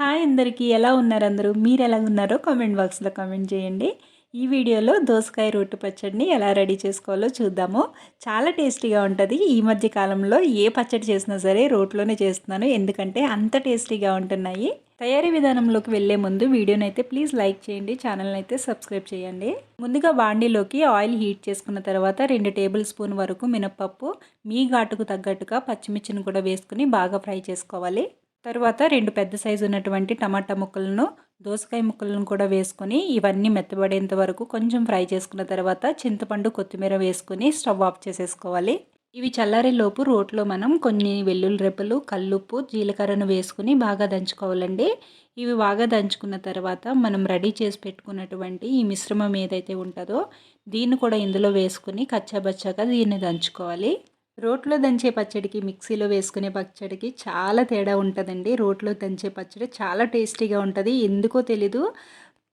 Hi అందరికీ ఎలా ఉన్నారు అందరూ? మీరు ఎలా ఉన్నారో కామెంట్ బాక్స్లో కామెంట్ చేయండి. ఈ వీడియోలో దోసకాయ రొట్టు పచ్చడిని ఎలా రెడీ చేసుకోవాలో చూద్దాము. చాలా టేస్టీగా ఉంటుంది. ఈ మధ్య కాలంలో ఏ పచ్చడి చేసినా సరే రోట్లోనే చేస్తున్నాను. ఎందుకంటే అంత టేస్టీగా ఉంటున్నాయి. తయారీ విధానంలోకి వెళ్ళే ముందు వీడియోని అయితే ప్లీజ్ లైక్ చేయండి. ఛానల్ని అయితే సబ్స్క్రైబ్ చేయండి. ముందుగా బాండీలోకి ఆయిల్ హీట్ చేసుకున్న తర్వాత రెండు టేబుల్ స్పూన్ వరకు మినపప్పు మీ ఘాటుకు తగ్గట్టుగా పచ్చిమిర్చిని కూడా వేసుకుని బాగా ఫ్రై చేసుకోవాలి. తర్వాత రెండు పెద్ద సైజు ఉన్నటువంటి టమాటా ముక్కలను దోసకాయ ముక్కలను కూడా వేసుకొని ఇవన్నీ మెత్తబడేంత వరకు కొంచెం ఫ్రై చేసుకున్న తర్వాత చింతపండు కొత్తిమీర వేసుకొని స్టవ్ ఆఫ్ చేసేసుకోవాలి. ఇవి చల్లారేలోపు రోట్లో మనం కొన్ని వెల్లుల్లి రెప్పలు కల్లుప్పు జీలకర్రను వేసుకుని బాగా దంచుకోవాలండి. ఇవి బాగా దంచుకున్న తర్వాత మనం రెడీ చేసి పెట్టుకున్నటువంటి ఈ మిశ్రమం ఏదైతే ఉంటుందో దీన్ని కూడా ఇందులో వేసుకుని కచ్చాబచ్చాగా దీన్ని దంచుకోవాలి. రోట్లో దంచే పచ్చడికి మిక్సీలో వేసుకునే పచ్చడికి చాలా తేడా ఉంటుందండి. రోట్లో దంచే పచ్చడి చాలా టేస్టీగా ఉంటుంది. ఎందుకో తెలీదు.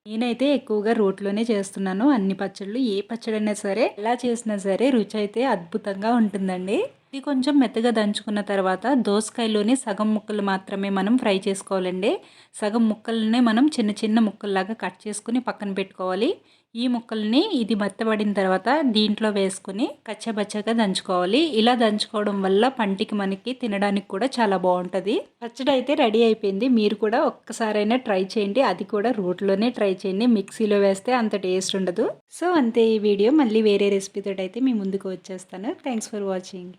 నేనైతే ఎక్కువగా రోట్లోనే చేస్తున్నాను. అన్ని పచ్చళ్ళు ఏ పచ్చడైనా సరే ఎలా చేసినా సరే రుచి అయితే అద్భుతంగా ఉంటుందండి. ఇది కొంచెం మెత్తగా దంచుకున్న తర్వాత దోసకాయలోని సగం ముక్కలు మాత్రమే మనం ఫ్రై చేసుకోవాలండి. సగం ముక్కలనే మనం చిన్న చిన్న ముక్కల్లాగా కట్ చేసుకుని పక్కన పెట్టుకోవాలి. ఈ ముక్కల్ని ఇది మెత్తబడిన తర్వాత దీంట్లో వేసుకుని కచ్చబచ్చగా దంచుకోవాలి. ఇలా దంచుకోవడం వల్ల పంటికి మనకి తినడానికి కూడా చాలా బాగుంటుంది. పచ్చడి అయితే రెడీ అయిపోయింది. మీరు కూడా ఒక్కసారైనా ట్రై చేయండి. అది కూడా రోట్లోనే ట్రై చేయండి. మిక్సీలో వేస్తే అంత టేస్ట్ ఉండదు. సో అంతే ఈ వీడియో. మళ్ళీ వేరే రెసిపీతో అయితే మీ ముందుకు వచ్చేస్తాను. Thanks for watching.